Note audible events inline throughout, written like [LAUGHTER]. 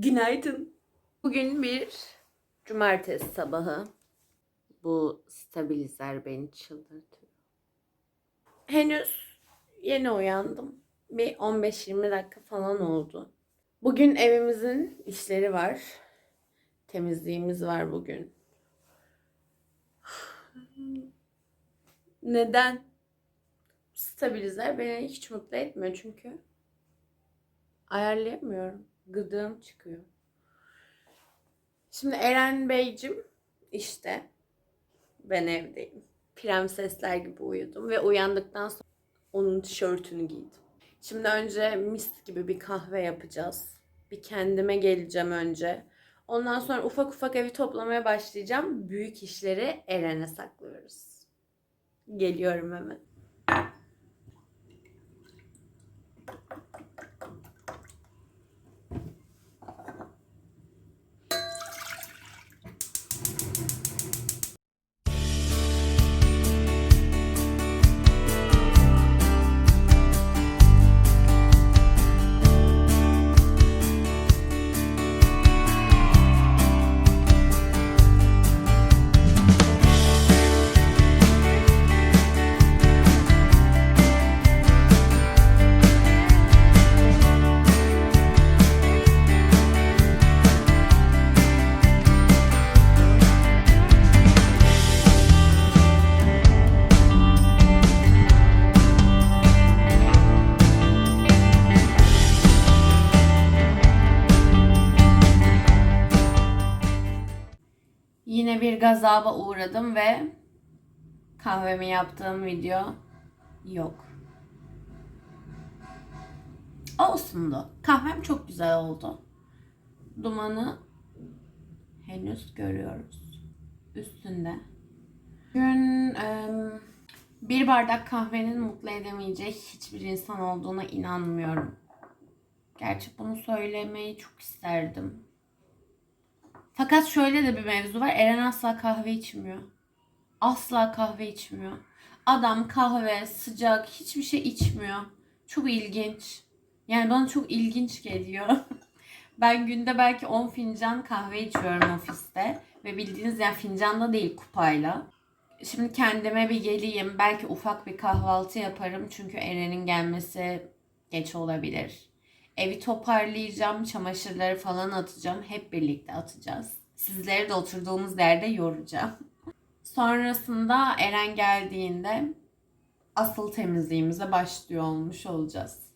Günaydın. Bugün bir cumartesi sabahı. Bu stabilizer beni çıldırtıyor. Henüz yeni uyandım. Bir 15-20 dakika falan oldu. Bugün evimizin işleri var. Temizliğimiz var bugün. Neden? Stabilizer beni hiç mutlu etmiyor çünkü ayarlayamıyorum. Gıdığım çıkıyor. Şimdi Eren Beyciğim işte ben evdeyim. Prensesler gibi uyudum ve uyandıktan sonra onun tişörtünü giydim. Şimdi önce mis gibi bir kahve yapacağız. Bir kendime geleceğim önce. Ondan sonra ufak ufak evi toplamaya başlayacağım. Büyük işleri Eren'e saklıyoruz. Geliyorum hemen. Gazaba uğradım ve kahvemi yaptığım video yok. Olsundu. Kahvem çok güzel oldu. Dumanı henüz görüyoruz. Üstünde. Em, bir bardak kahvenin mutlu edemeyeceği hiçbir insan olduğuna inanmıyorum. Gerçi bunu söylemeyi çok isterdim. Fakat şöyle de bir mevzu var. Eren asla kahve içmiyor. Asla kahve içmiyor. Adam kahve, sıcak, hiçbir şey içmiyor. Çok ilginç. Yani bana çok ilginç geliyor. [LAUGHS] ben günde belki 10 fincan kahve içiyorum ofiste. Ve bildiğiniz yani fincanda değil kupayla. Şimdi kendime bir geleyim. Belki ufak bir kahvaltı yaparım. Çünkü Eren'in gelmesi geç olabilir. Evi toparlayacağım, çamaşırları falan atacağım. Hep birlikte atacağız. Sizleri de oturduğumuz yerde yoracağım. Sonrasında Eren geldiğinde asıl temizliğimize başlıyor olmuş olacağız.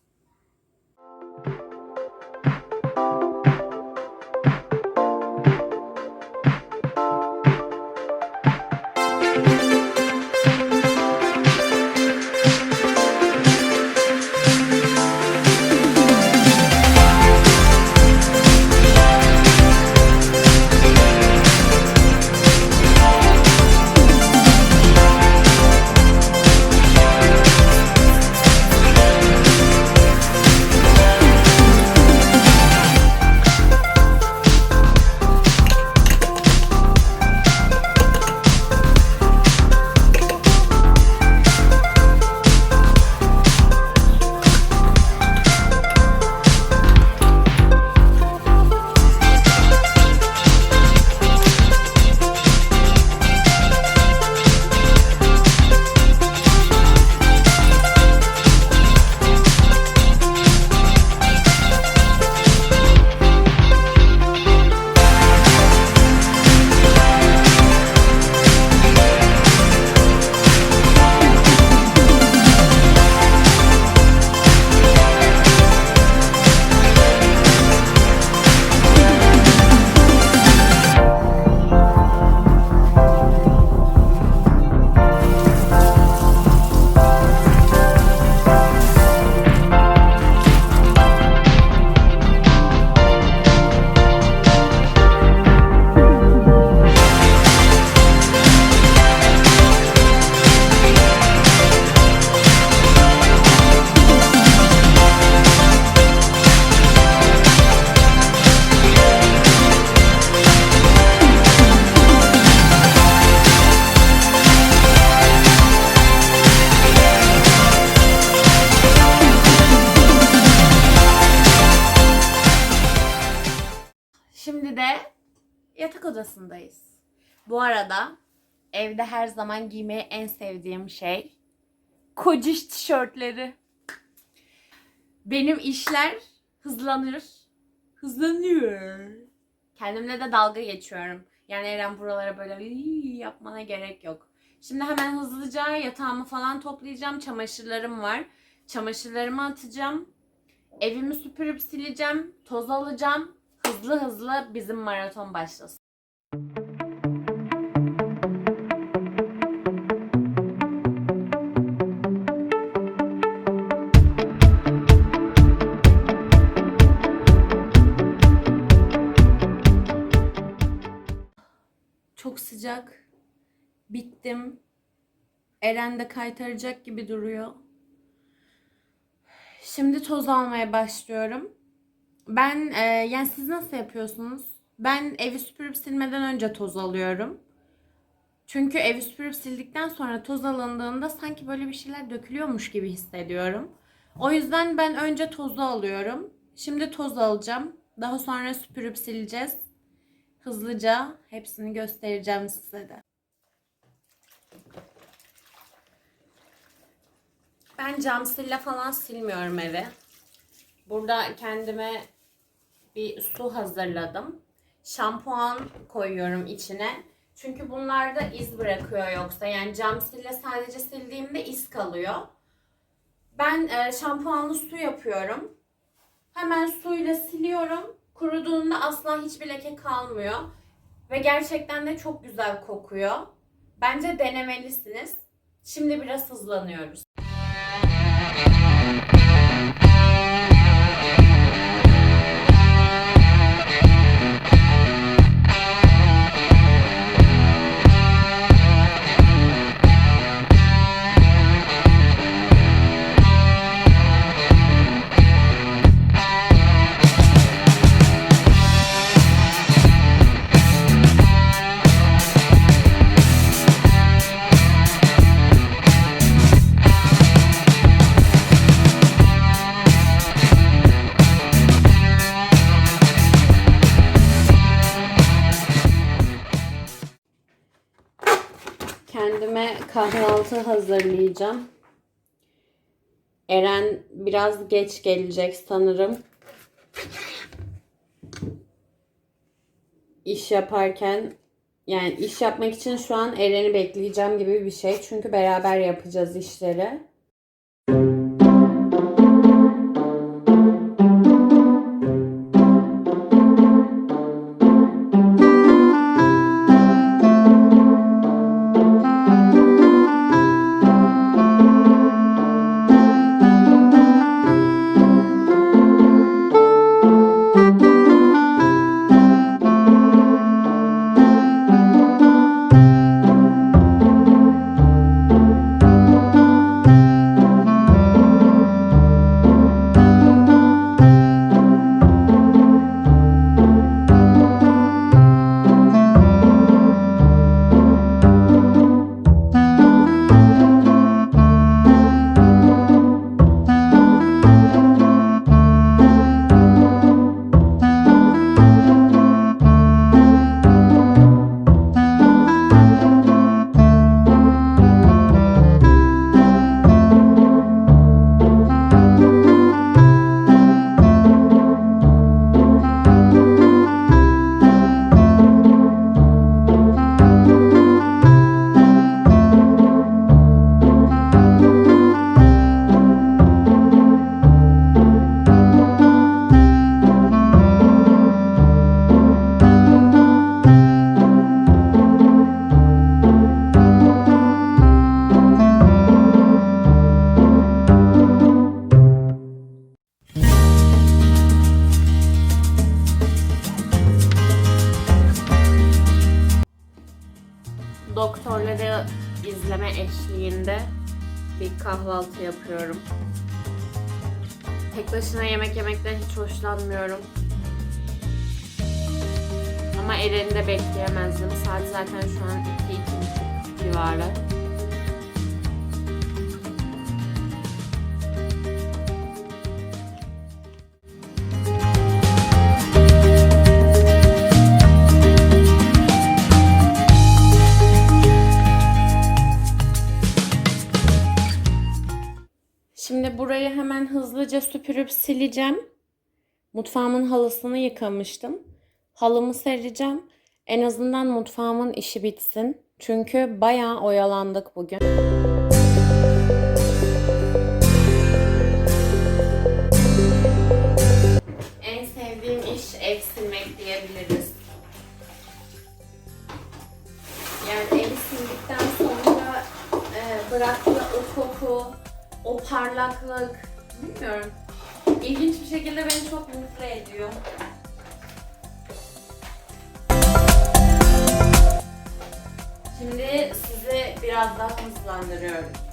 Arada evde her zaman giymeyi en sevdiğim şey kociş tişörtleri. Benim işler hızlanır. Hızlanıyor. Kendimle de dalga geçiyorum. Yani Eren buralara böyle yapmana gerek yok. Şimdi hemen hızlıca yatağımı falan toplayacağım. Çamaşırlarım var. Çamaşırlarımı atacağım. Evimi süpürüp sileceğim. Toz alacağım. Hızlı hızlı bizim maraton başlasın. Sıcak. Bittim. Eren de kaytaracak gibi duruyor. Şimdi toz almaya başlıyorum. Ben e, yani siz nasıl yapıyorsunuz? Ben evi süpürüp silmeden önce toz alıyorum. Çünkü evi süpürüp sildikten sonra toz alındığında sanki böyle bir şeyler dökülüyormuş gibi hissediyorum. O yüzden ben önce tozu alıyorum. Şimdi toz alacağım. Daha sonra süpürüp sileceğiz. Hızlıca hepsini göstereceğim size de. Ben cam sille falan silmiyorum evi. Burada kendime bir su hazırladım. Şampuan koyuyorum içine. Çünkü bunlarda iz bırakıyor yoksa. Yani cam sille sadece sildiğimde iz kalıyor. Ben e, şampuanlı su yapıyorum. Hemen suyla siliyorum. Kuruduğunda asla hiçbir leke kalmıyor. Ve gerçekten de çok güzel kokuyor. Bence denemelisiniz. Şimdi biraz hızlanıyoruz. Kahvaltı hazırlayacağım. Eren biraz geç gelecek sanırım. İş yaparken yani iş yapmak için şu an Eren'i bekleyeceğim gibi bir şey. Çünkü beraber yapacağız işleri. Kahvaltı yapıyorum. Tek başına yemek yemekten hiç hoşlanmıyorum. Ama Eren'i de bekleyemezdim. Saat zaten şu an 2-2.30 civarı. Hemen hızlıca süpürüp sileceğim. Mutfağımın halısını yıkamıştım. Halımı sereceğim. En azından mutfağımın işi bitsin. Çünkü bayağı oyalandık bugün. En sevdiğim iş ev silmek diyebiliriz. Yani evi sildikten sonra e, bıraktığı o koku, o parlaklık, bilmiyorum. İlginç bir şekilde beni çok mutlu ediyor. Şimdi sizi biraz daha hızlandırıyorum.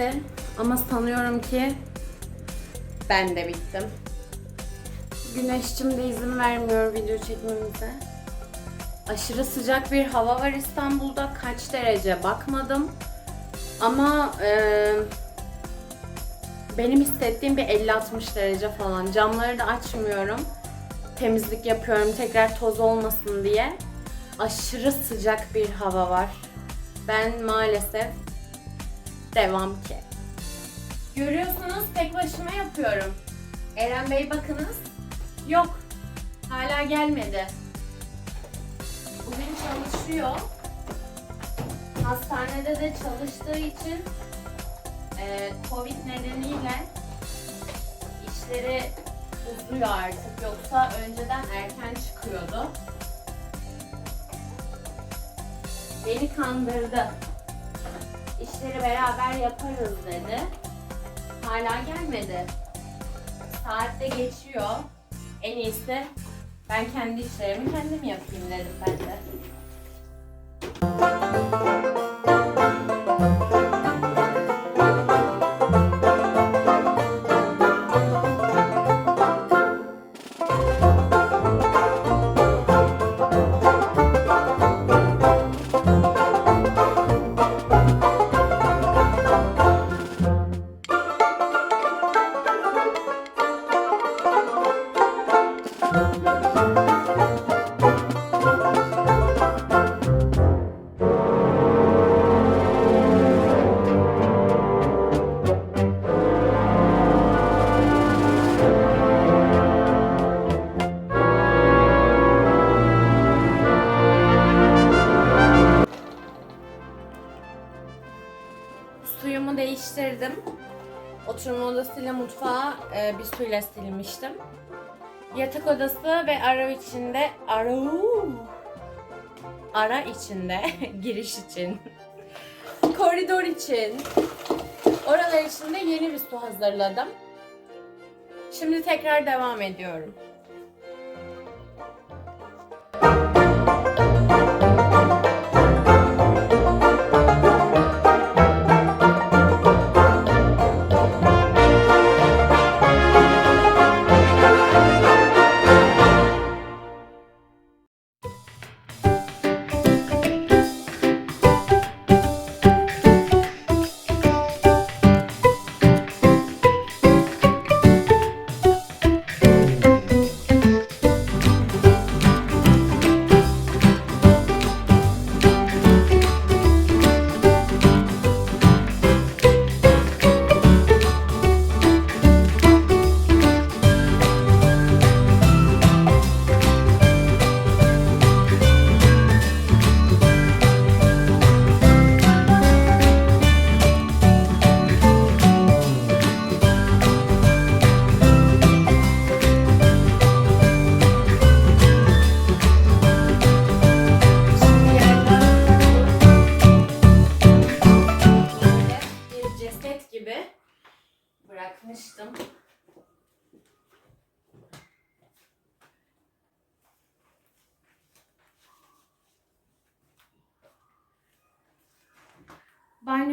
Bitti. Ama sanıyorum ki ben de bittim. Güneşçim de izin vermiyor video çekmemize. Aşırı sıcak bir hava var İstanbul'da. Kaç derece bakmadım. Ama e, benim hissettiğim bir 50-60 derece falan. Camları da açmıyorum. Temizlik yapıyorum tekrar toz olmasın diye. Aşırı sıcak bir hava var. Ben maalesef devam ki. Görüyorsunuz tek başıma yapıyorum. Eren Bey bakınız. Yok. Hala gelmedi. Bugün çalışıyor. Hastanede de çalıştığı için e, Covid nedeniyle işleri uzuyor artık. Yoksa önceden erken çıkıyordu. Beni kandırdı. İşleri beraber yaparız dedi. Hala gelmedi. Saat de geçiyor. En iyisi ben kendi işlerimi kendim yapayım dedim ben de. Odasıyla mutfağı e, bir suyla silmiştim. Yatak odası ve ara içinde ara ara içinde giriş için [LAUGHS] koridor için oralar için de yeni bir su hazırladım. Şimdi tekrar devam ediyorum.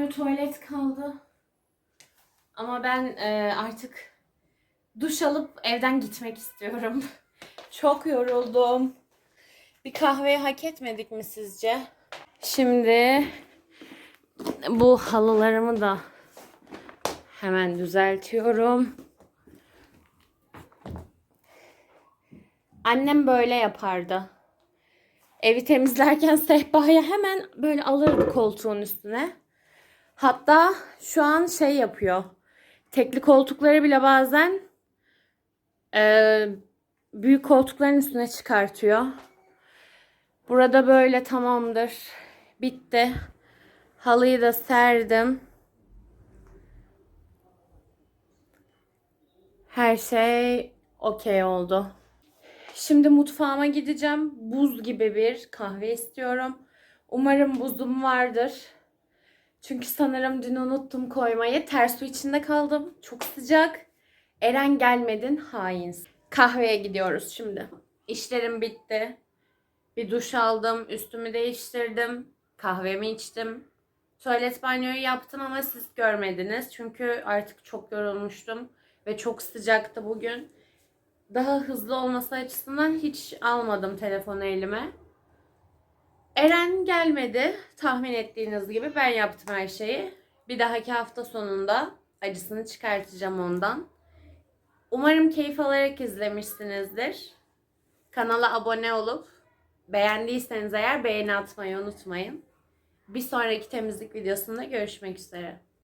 Tuvalet kaldı. Ama ben e, artık duş alıp evden gitmek istiyorum. [LAUGHS] Çok yoruldum. Bir kahveyi hak etmedik mi sizce? Şimdi bu halılarımı da hemen düzeltiyorum. Annem böyle yapardı. Evi temizlerken sehpayı hemen böyle alırdı koltuğun üstüne. Hatta şu an şey yapıyor. Tekli koltukları bile bazen eee, büyük koltukların üstüne çıkartıyor. Burada böyle tamamdır. Bitti. Halıyı da serdim. Her şey okey oldu. Şimdi mutfağıma gideceğim. Buz gibi bir kahve istiyorum. Umarım buzum vardır. Çünkü sanırım dün unuttum koymayı. Ters su içinde kaldım. Çok sıcak. Eren gelmedin hain. Kahveye gidiyoruz şimdi. İşlerim bitti. Bir duş aldım. Üstümü değiştirdim. Kahvemi içtim. Tuvalet banyoyu yaptım ama siz görmediniz. Çünkü artık çok yorulmuştum. Ve çok sıcaktı bugün. Daha hızlı olması açısından hiç almadım telefonu elime. Eren gelmedi. Tahmin ettiğiniz gibi ben yaptım her şeyi. Bir dahaki hafta sonunda acısını çıkartacağım ondan. Umarım keyif alarak izlemişsinizdir. Kanala abone olup beğendiyseniz eğer beğeni atmayı unutmayın. Bir sonraki temizlik videosunda görüşmek üzere.